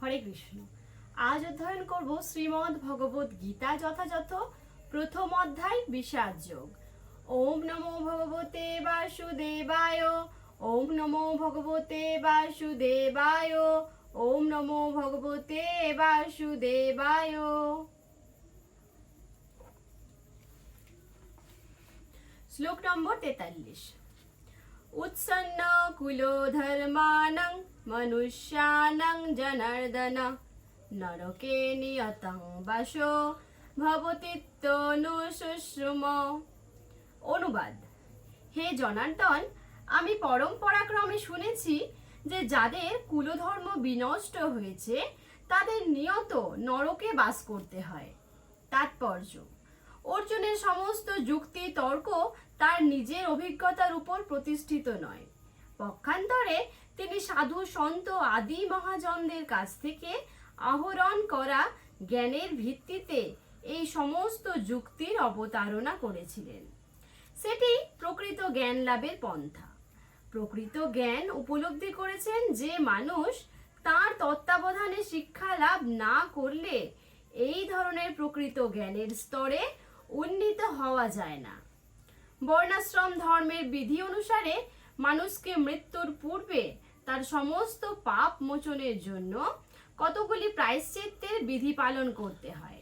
হরে কৃষ্ণ। আজ অধ্যয়ন করব শ্রীমদ্ ভগবত গীতা যথাযথ, প্রথম অধ্যায় বিষাদ যোগ। ওম নমো ভগবতে বাসুদেবায়, ওম নমো ভগবতে বাসুদেবায়, ওম নমো ভগবতে বাসুদেবায়। শ্লোক নম্বর তেতাল্লিশ। উৎসন্ন কুলো ধর্মানং মনুষ্যানং জনার্দন নরকে নিয়তং বাসো ভবতিত্তনুশুশ্রুম অনুবাদ। হে জনার্দন, আমি পরম্পরাক্রমে শুনেছি যে যাদের কুলধর্ম বিনষ্ট হয়েছে, তাদের নিয়ত নরকে বাস করতে হয়। তাৎপর্য। অর্জুনের সমস্ত যুক্তি তর্ক তার নিজের অভিজ্ঞতার উপর প্রতিষ্ঠিত নয়। পক্ষান্তরে তিনি সাধু সন্ত আদি মহাজনদের কাছ থেকে আহরণ করা জ্ঞানের ভিত্তিতে এই সমস্ত যুক্তির অবতারণা করেছিলেন। সেটি প্রকৃত জ্ঞান লাভের পন্থা। প্রকৃত জ্ঞান উপলব্ধি করেছেন যে মানুষ তার তত্ত্বাবধানে শিক্ষা লাভ না করলে এই ধরনের প্রকৃত জ্ঞানের স্তরে উন্নীত হওয়া যায় না। বর্ণাশ্রম ধর্মের বিধি অনুসারে মানুষকে মৃত্যুর পূর্বে তার সমস্ত পাপ মোচনের জন্য কতগুলি প্রায়শ্চিত্তের বিধি পালন করতে হয়।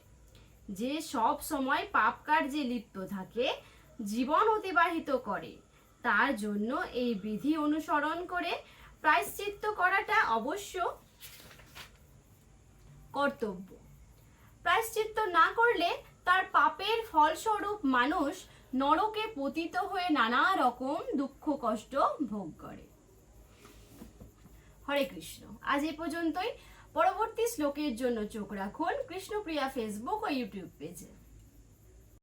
যে সব সময় পাপ কার্যে লিপ্ত থাকে, জীবন অতিবাহিত করে, তার জন্য এই বিধি অনুসরণ করে প্রায়শ্চিত্ত করাটা অবশ্য কর্তব্য। প্রায়শ্চিত্ত না করলে তার পাপের ফলস্বরূপ মানুষ নরকে পতিত হয়ে নানা রকম দুঃখ, কষ্ট ভোগ করে। হরে কৃষ্ণ। আজ এ পর্যন্তই। পরবর্তী শ্লোকের জন্য চোখ রাখুন। কৃষ্ণপ্রিয়া ফেসবুক ও ইউটিউব পেজে।